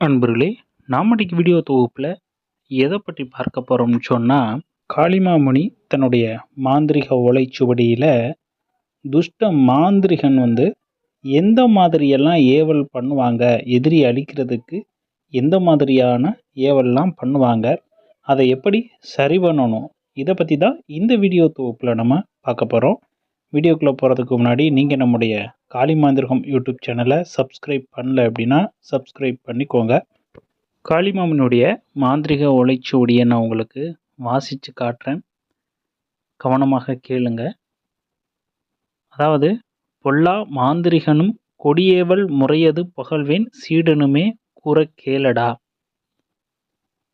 அன்பர்களே நாம் வீடியோ தொகுப்பில் எதை பற்றி பார்க்க போகிறோம்னு சொன்னால் காளிமாமணி தன்னுடைய மாந்திரிக ஓலைச்சுவடியில் துஷ்ட மாந்திரிகன் வந்து எந்த மாதிரியெல்லாம் ஏவல் பண்ணுவாங்க எதிரி அழிக்கிறதுக்கு எந்த மாதிரியான ஏவல்லாம் பண்ணுவாங்க அதை எப்படி சரி பண்ணணும் இதை பற்றி தான் இந்த வீடியோ தொகுப்பில் நம்ம பார்க்க போகிறோம் வீடியோக்குள்ளே போகிறதுக்கு முன்னாடி நீங்கள் நம்முடைய காளி மாந்திரகம் யூடியூப் சேனலை சப்ஸ்கிரைப் பண்ணல அப்படின்னா சப்ஸ்கிரைப் பண்ணிக்கோங்க. காளிமாமனுடைய மாந்திரிக ஓலைச்சுவடியை நான் உங்களுக்கு வாசித்து காட்டுறேன். கவனமாக கேளுங்க. அதாவது பொல்லா மாந்திரிகனும் கொடியேவல் முறையது புகழ்வேன் சீடனுமே கூற கேளடா.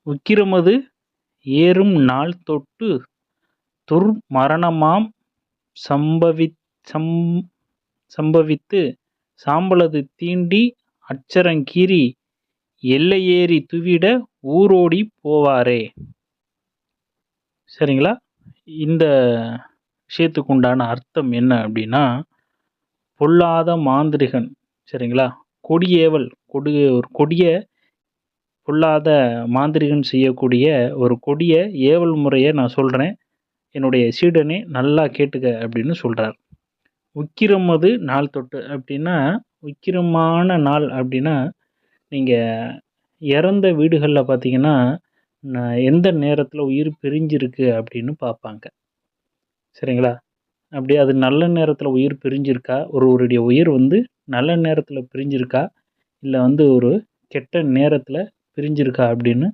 உக்கிரமது ஏறும் நாள் தொட்டு துர்மரணமாம் சம்பவி சம் சம்பவித்து சாம்பலது தீண்டி அச்சரங்கீறி எல்லையேறி துவிட ஊரோடி போவாரே. சரிங்களா? இந்த விஷயத்துக்கு உண்டான அர்த்தம் என்ன அப்படின்னா பொல்லாத மாந்திரிகன் சரிங்களா? கொடியேவல் கொடி ஒரு கொடிய பொல்லாத மாந்திரிகன் செய்யக்கூடிய ஒரு கொடிய ஏவல் முறையை நான் சொல்கிறேன் என்னுடைய சீடனே நல்லா கேட்டுக்க அப்படின்னு சொல்கிறார் உக்கிரமது நாள் தொட்டு அப்படின்னா உக்கிரமான நாள் அப்படின்னா நீங்கள் இறந்த வீடுகளில் பார்த்தீங்கன்னா எந்த நேரத்தில் உயிர் பிரிஞ்சிருக்கு அப்படின்னு பார்ப்பாங்க சரிங்களா? அப்படி அது நல்ல நேரத்தில் உயிர் பிரிஞ்சிருக்கா? ஒருவருடைய உயிர் வந்து நல்ல நேரத்தில் பிரிஞ்சிருக்கா? இல்லை வந்து ஒரு கெட்ட நேரத்தில் பிரிஞ்சிருக்கா அப்படின்னு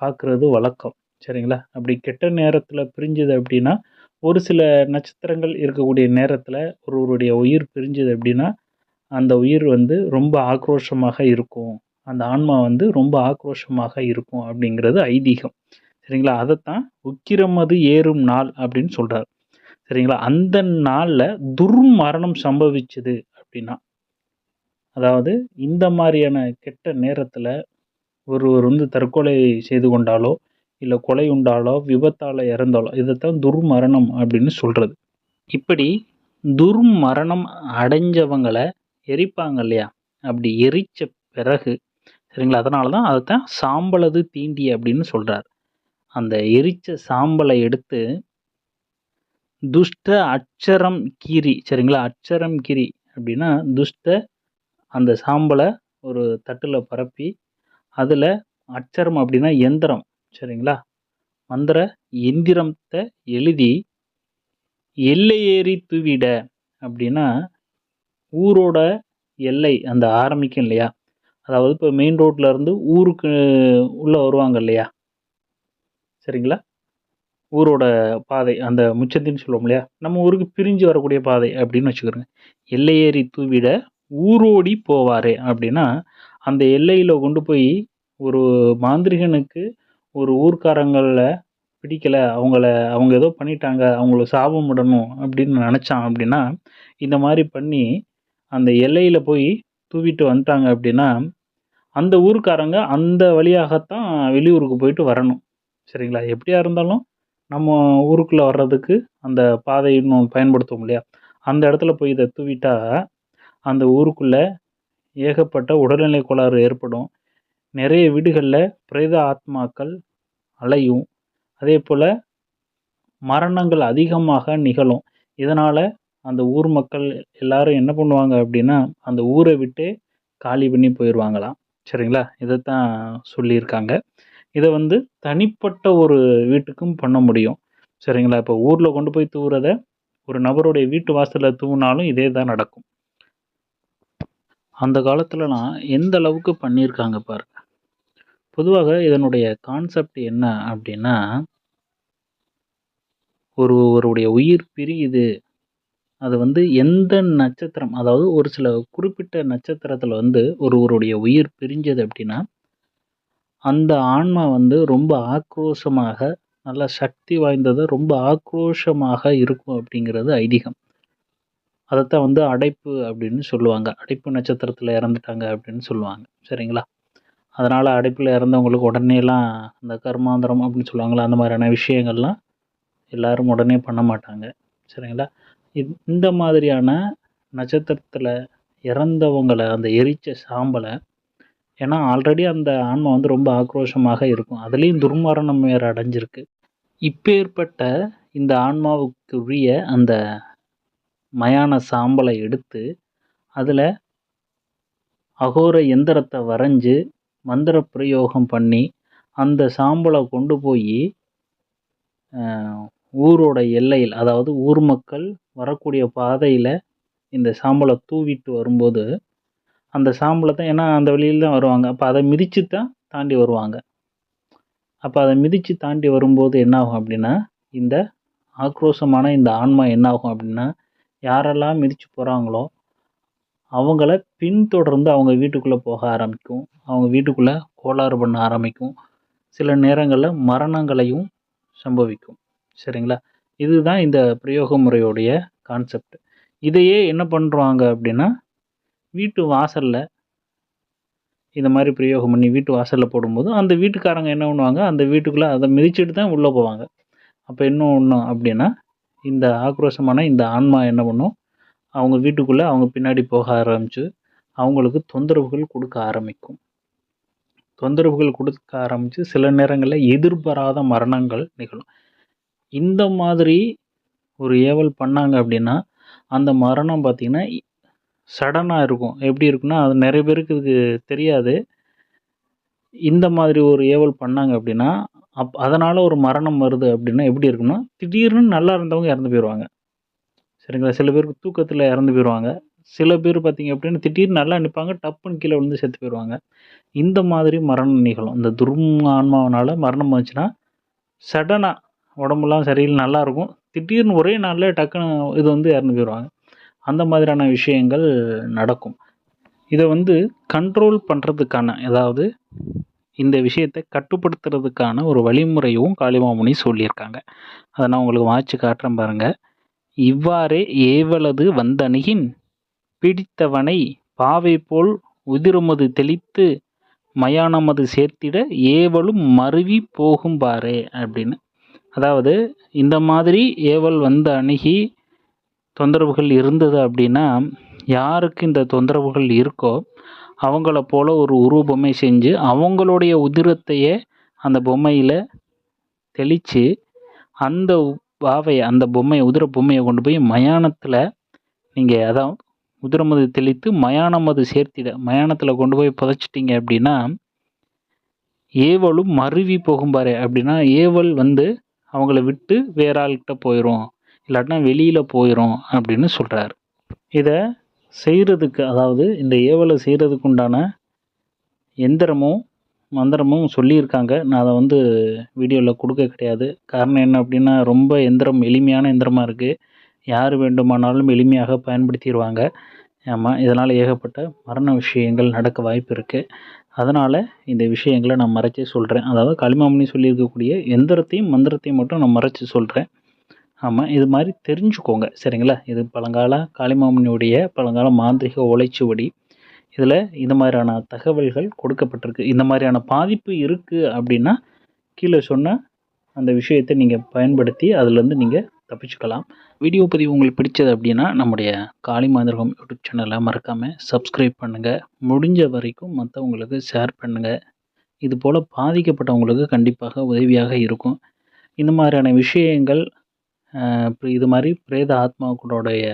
பார்க்குறது வழக்கம். சரிங்களா? அப்படி கெட்ட நேரத்தில் பிரிஞ்சுது அப்படின்னா ஒரு சில நட்சத்திரங்கள் இருக்கக்கூடிய நேரத்தில் ஒருவருடைய உயிர் பிரிஞ்சுது அப்படின்னா அந்த உயிர் வந்து ரொம்ப ஆக்ரோஷமாக இருக்கும். அந்த ஆன்மா வந்து ரொம்ப ஆக்ரோஷமாக இருக்கும் அப்படிங்கிறது ஐதீகம். சரிங்களா? அதைத்தான் உக்கிரமது ஏறும் நாள் அப்படின்னு சொல்கிறார் சரிங்களா? அந்த நாளில் துர்மரணம் சம்பவிச்சது அப்படின்னா அதாவது இந்த மாதிரியான கெட்ட நேரத்தில் ஒருவர் வந்து தற்கொலை செய்து கொண்டாலோ இல்லை கொலை உண்டாலோ விபத்தால் இறந்தாலோ இதைத்தான் துர்மரணம் அப்படின்னு சொல்கிறது இப்படி துர்மரணம் அடைஞ்சவங்களை எரிப்பாங்க இல்லையா? அப்படி எரிச்ச பிறகு சரிங்களா? அதனால தான் அதைத்தான் சாம்பலது தீண்டி அப்படின்னு சொல்கிறார் அந்த எரிச்ச சாம்பலை எடுத்து துஷ்ட அச்சரம் கீரி சரிங்களா? அச்சரம் கீரி அப்படின்னா துஷ்ட அந்த சாம்பலை ஒரு தட்டில் பரப்பி அதில் அச்சரம் அப்படின்னா எந்திரம் சரிங்களா? மந்திர எந்திரத்தை எழுதி எல்லையேறி தூவிட அப்படின்னா ஊரோட எல்லை அந்த ஆரம்பிக்கும் இல்லையா? அதாவது இப்போ மெயின் ரோட்டில் இருந்து ஊருக்கு உள்ளே வருவாங்க இல்லையா? சரிங்களா? ஊரோட பாதை அந்த முச்சத்தின்னு சொல்லுவோம் இல்லையா? நம்ம ஊருக்கு பிரிஞ்சு வரக்கூடிய பாதை அப்படின்னு வச்சுக்கிறோங்க எல்லையேறி தூவிட ஊரோடி போவார் அப்படின்னா அந்த எல்லையில் கொண்டு போய் ஒரு மாந்திரிகனுக்கு ஒரு ஊர்க்காரங்களில் பிடிக்கலை அவங்கள அவங்க ஏதோ பண்ணிட்டாங்க அவங்கள சாபம் விடணும் அப்படின்னு நினச்சான் அப்படின்னா இந்த மாதிரி பண்ணி அந்த எல்லையில் போய் தூவிட்டு வந்துட்டாங்க அப்படின்னா அந்த ஊர்க்காரங்க அந்த வழியாகத்தான் வெளியூருக்கு போயிட்டு வரணும். சரிங்களா? எப்படியா இருந்தாலும் நம்ம ஊருக்குள்ளே வர்றதுக்கு அந்த பாதை இன்னும் பயன்படுத்துவோம் இல்லையா? அந்த இடத்துல போய் இதை தூவிட்டா அந்த ஊருக்குள்ளே ஏகப்பட்ட உடல்நிலை கோளாறு ஏற்படும். நிறைய வீடுகளில் பிரேத ஆத்மாக்கள் அலையும். அதே போல் மரணங்கள் அதிகமாக நிகழும். இதனால் அந்த ஊர் மக்கள் எல்லாரும் என்ன பண்ணுவாங்க அப்படின்னா அந்த ஊரை விட்டு காலி பண்ணி போயிடுவாங்களாம் சரிங்களா? இதைத்தான் சொல்லியிருக்காங்க. இதை வந்து தனிப்பட்ட ஒரு வீட்டுக்கும் பண்ண முடியும். சரிங்களா? இப்போ ஊரில் கொண்டு போய் தூவுறத ஒரு நபருடைய வீட்டு வாசலில் தூவினாலும் இதே தான் நடக்கும். அந்த காலத்துலலாம் எந்த அளவுக்கு பண்ணியிருக்காங்க பாருங்க பொதுவாக இதனுடைய கான்செப்ட் என்ன அப்படின்னா ஒரு ஒருவருடைய உயிர் பிரியுது. அது வந்து எந்த நட்சத்திரம் அதாவது ஒரு சில குறிப்பிட்ட நட்சத்திரத்தில் வந்து ஒருவருடைய உயிர் பிரிஞ்சது அப்படின்னா அந்த ஆன்மா வந்து ரொம்ப ஆக்ரோஷமாக நல்ல சக்தி வாய்ந்தது ரொம்ப ஆக்ரோஷமாக இருக்கும் அப்படிங்கிறது ஐதீகம். அதைத்தான் வந்து அடைப்பு அப்படின்னு சொல்லுவாங்க. அடைப்பு நட்சத்திரத்தில் இறந்துட்டாங்க அப்படின்னு சொல்லுவாங்க. சரிங்களா? அதனால் அடைப்பில் இறந்தவங்களுக்கு உடனேலாம் அந்த கர்மாந்திரம் அப்படின்னு சொல்லுவாங்களா அந்த மாதிரியான விஷயங்கள்லாம் எல்லோரும் உடனே பண்ண மாட்டாங்க. சரிங்களா? இந்- இந்த மாதிரியான நட்சத்திரத்தில் இறந்தவங்களை அந்த எரிச்ச சாம்பலை ஏன்னா ஆல்ரெடி அந்த ஆன்மா வந்து ரொம்ப ஆக்ரோஷமாக இருக்கும். அதுலேயும் துர்மரணம் வேறு அடைஞ்சிருக்கு. இப்பேற்பட்ட இந்த ஆன்மாவுக்கு உரிய அந்த மயான சாம்பலை எடுத்து அதில் அகோர எந்திரத்தை வரைஞ்சி மந்திர பிரயோகம் பண்ணி அந்த சாம்பலை கொண்டு போய் ஊரோட எல்லையில் அதாவது ஊர் மக்கள் வரக்கூடிய பாதையில் இந்த சாம்பலை தூவிட்டு வரும்போது அந்த சாம்பலை தான் ஏன்னா அந்த வழியில் தான் வருவாங்க. அப்போ அதை மிதித்து தான் தாண்டி வருவாங்க. அப்போ அதை மிதித்து தாண்டி வரும்போது என்னாகும் அப்படின்னா இந்த ஆக்ரோஷமான இந்த ஆன்மா என்னாகும் அப்படின்னா யாரெல்லாம் மிதித்து போகிறாங்களோ அவங்கள பின்தொடர்ந்து அவங்க வீட்டுக்குள்ளே போக ஆரம்பிக்கும். அவங்க வீட்டுக்குள்ளே கோளாறு பண்ண ஆரம்பிக்கும். சில நேரங்களில் மரணங்களையும் சம்பவிக்கும். சரிங்களா? இதுதான் இந்த பிரயோக முறையுடைய கான்செப்ட். இதையே என்ன பண்ணுறாங்க அப்படின்னா வீட்டு வாசலில் இந்த மாதிரி பிரயோகம் பண்ணி வீட்டு வாசலில் போடும்போது அந்த வீட்டுக்காரங்க என்ன பண்ணுவாங்க? அந்த வீட்டுக்குள்ளே அதை மிதிச்சுட்டு தான் உள்ளே போவாங்க. அப்போ என்ன ஒன்று அப்படின்னா இந்த ஆக்ரோஷமான இந்த ஆன்மா என்ன பண்ணும்? அவங்க வீட்டுக்குள்ளே அவங்க பின்னாடி போக ஆரம்பித்து அவங்களுக்கு தொந்தரவுகள் கொடுக்க ஆரம்பிக்கும். தொந்தரவுகள் கொடுக்க ஆரம்பித்து சில நேரங்களில் எதிர்பாராத மரணங்கள் நிகழும். இந்த மாதிரி ஒரு ஏவல் பண்ணாங்க அப்படின்னா அந்த மரணம் பார்த்திங்கன்னா சடனாக இருக்கும். எப்படி இருக்குன்னா அது நிறைய பேருக்கு இது தெரியாது. இந்த மாதிரி ஒரு ஏவல் பண்ணாங்க அப்படின்னா அப் அதனால் ஒரு மரணம் வருது அப்படின்னா எப்படி இருக்குன்னா திடீர்னு நல்லா இருந்தவங்க இறந்து போயிடுவாங்க சரிங்களா? சில பேருக்கு தூக்கத்தில் இறந்து போயிடுவாங்க சில பேர் பார்த்திங்க அப்படின்னா திடீர்னு நல்லா நிற்பாங்க டப்புன்னு கீழே விழுந்து செத்து போயிடுவாங்க இந்த மாதிரி மரணம் நிகழும். இந்த துர்ம ஆன்மாவனால் மரணம் வந்துச்சுன்னா சடனாக உடம்புலாம் சரியில்லை நல்லாயிருக்கும் திடீர்னு ஒரே நாளில் டக்குன்னு இது வந்து இறந்து போயிடுவாங்க அந்த மாதிரியான விஷயங்கள் நடக்கும். இதை வந்து கண்ட்ரோல் பண்ணுறதுக்கான அதாவது இந்த விஷயத்தை கட்டுப்படுத்துறதுக்கான ஒரு வழிமுறையும் காளிமாமுனி சொல்லியிருக்காங்க. அதை நான் உங்களுக்கு வாய்ச்சி காட்டுறேன் பாருங்கள் இவ்வாறே ஏவலது வந்தணுகின் பிடித்தவனை பாவை போல் உதிருமது தெளித்து மயானமது சேர்த்திட ஏவலும் மருவி போகும்பாரே அப்படின்னு. அதாவது இந்த மாதிரி ஏவல் வந்து அணுகி தொந்தரவுகள் இருந்தது அப்படின்னா யாருக்கு இந்த தொந்தரவுகள் இருக்கோ அவங்கள போல் ஒரு உருவ பொம்மை செஞ்சு அவங்களுடைய உதிரத்தையே அந்த பொம்மையில் தெளித்து அந்த பாவையை அந்த பொம்மையை உதிர பொம்மையை கொண்டு போய் மயானத்தில் நீங்கள் அதான் உதிரமது தெளித்து மயானம் அது சேர்த்திட மயானத்தில் கொண்டு போய் புதைச்சிட்டிங்க அப்படின்னா ஏவலும் மருவி போகும்பாரு அப்படின்னா ஏவல் வந்து அவங்கள விட்டு வேற ஆள்கிட்ட போயிடும் இல்லாட்டினா வெளியில் போயிடும் அப்படின்னு சொல்கிறார் இதை செய்கிறதுக்கு அதாவது இந்த ஏவலை செய்கிறதுக்கு உண்டான எந்திரமும் மந்திரமும் சொல்லியிருக்காங்க. நான் அதை வந்து வீடியோவில் கொடுக்க கிடையாது. காரணம் என்ன அப்படின்னா ரொம்ப எந்திரம் எளிமையான எந்திரமாக இருக்குது யார் வேண்டுமானாலும் எளிமையாக பயன்படுத்திடுவாங்க ஆமாம் இதனால் ஏகப்பட்ட மரண விஷயங்கள் நடக்க வாய்ப்பு இருக்குது அதனால் இந்த விஷயங்களை நான் மறைச்சி சொல்கிறேன் அதாவது களிமாமணி சொல்லியிருக்கக்கூடிய எந்திரத்தையும் மந்திரத்தையும் மட்டும் நான் மறைச்சி சொல்கிறேன் ஆமாம் இது மாதிரி தெரிஞ்சுக்கோங்க. சரிங்களா? இது பழங்கால காளிமாமணியுடைய பழங்கால மாந்திரிக ஓலைச்சுவடி. இதில் இந்த மாதிரியான தகவல்கள் கொடுக்கப்பட்டிருக்கு. இந்த மாதிரியான பாதிப்பு இருக்குது அப்படின்னா கீழே சொன்ன அந்த விஷயத்தை நீங்கள் பயன்படுத்தி அதிலேருந்து நீங்கள் தப்பிச்சுக்கலாம். வீடியோ பதிவு உங்களுக்கு பிடிச்சது அப்படின்னா நம்முடைய காளி மாந்திரகம் யூடியூப் சேனலை மறக்காமல் சப்ஸ்கிரைப் பண்ணுங்கள் முடிஞ்ச வரைக்கும் மற்றவங்களுக்கு ஷேர் பண்ணுங்கள் இது போல் பாதிக்கப்பட்டவங்களுக்கு கண்டிப்பாக உதவியாக இருக்கும். இந்த மாதிரியான விஷயங்கள் இது மாதிரி பிரேத ஆத்மாக்களுடைய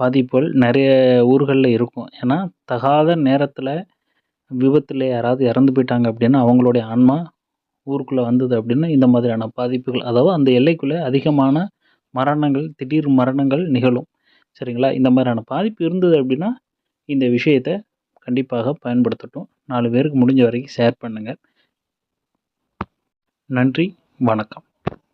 பாதிப்புகள் நிறைய ஊர்களில் இருக்கும். ஏன்னா தகாத நேரத்தில் விபத்தில் யாராவது இறந்து போயிட்டாங்க அப்படின்னா அவங்களுடைய ஆன்மா ஊருக்குள்ளே வந்தது அப்படின்னா இந்த மாதிரியான பாதிப்புகள் அதாவது அந்த எல்லைக்குள்ளே அதிகமான மரணங்கள் திடீர் மரணங்கள் நிகழும். சரிங்களா? இந்த மாதிரியான பாதிப்பு இருந்தது அப்படின்னா இந்த விஷயத்தை கண்டிப்பாக பயன்படுத்தட்டும். நாலு பேருக்கு முடிஞ்ச வரைக்கும் ஷேர் பண்ணுங்கள் நன்றி வணக்கம்.